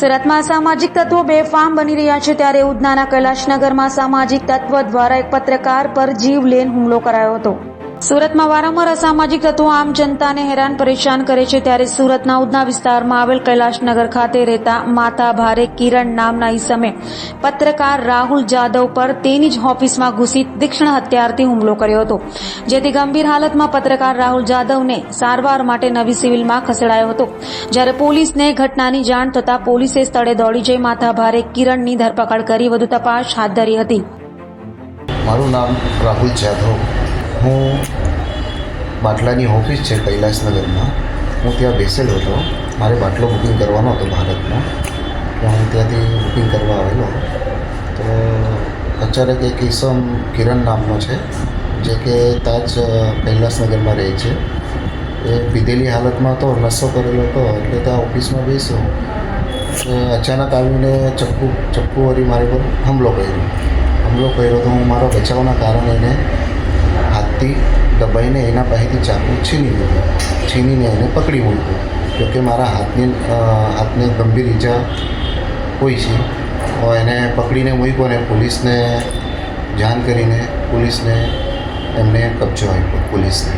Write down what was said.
સુરતમાં સામાજિક તત્વો બેફામ બની રહ્યા છે ત્યારે ઉધનાના કૈલાશનગરમાં સામાજિક તત્વ દ્વારા એક પત્રકાર પર જીવલેણ હુમલો કરાયો હતો. સુરતમાં વારંવાર અસામાજિક તત્વો આમ જનતાને હેરાન પરેશાન કરે છે ત્યારે સુરતના ઉધના વિસ્તારમાં આવેલ કૈલાશનગર ખાતે રહેતા માતા ભારે કિરણ નામના ઈસમે પત્રકાર રાહુલ જાદવ પર તેની જ ઓફિસમાં ઘૂસી તીક્ષ્ણ હત્યારથી હુમલો કર્યો હતો. જેથી ગંભીર હાલતમાં પત્રકાર રાહુલ જાદવને સારવાર માટે નવી સિવિલમાં ખસેડાયો હતો. જ્યારે પોલીસને ઘટનાની જાણ થતાં પોલીસે સ્થળે દોડી જઈ માથા ભારે કિરણની ધરપકડ કરી વધુ તપાસ હાથ ધરી હતી. મારું નામ રાહુલ જાધવ હું બાટલાની ઓફિસ છે કૈલાસનગરમાં. હું ત્યાં બેસેલો હતો. મારે બાટલો બુકિંગ કરવાનો હતો ભારતમાં તો હું ત્યાંથી બુકિંગ કરવા આવેલો. તો અચાનક એક ઈસમ કિરણ નામનો છે, જે કે તાજ કૈલાસનગરમાં રહે છે. એ પીધેલી હાલતમાં હતો નસો કરેલો હતો, એટલે ત્યાં ઓફિસમાં બેસ્યો અચાનક આવીને ચપ્પુ ચપ્પુ વળી મારી પર હુમલો કર્યો. હુમલો કર્યો તો હું મારા બચાવના કારણે એને હાથથી દબાઈને એના પાસેથી ચાકુ છીની લીધું. છીનીને એને પકડી મૂક્યું. જોકે મારા હાથની હાથને ગંભીર ઈજા હોય છે. એને પકડીને મૂક્યો અને પોલીસને જાણ કરીને પોલીસને એમને કબજો આપ્યો, પોલીસને.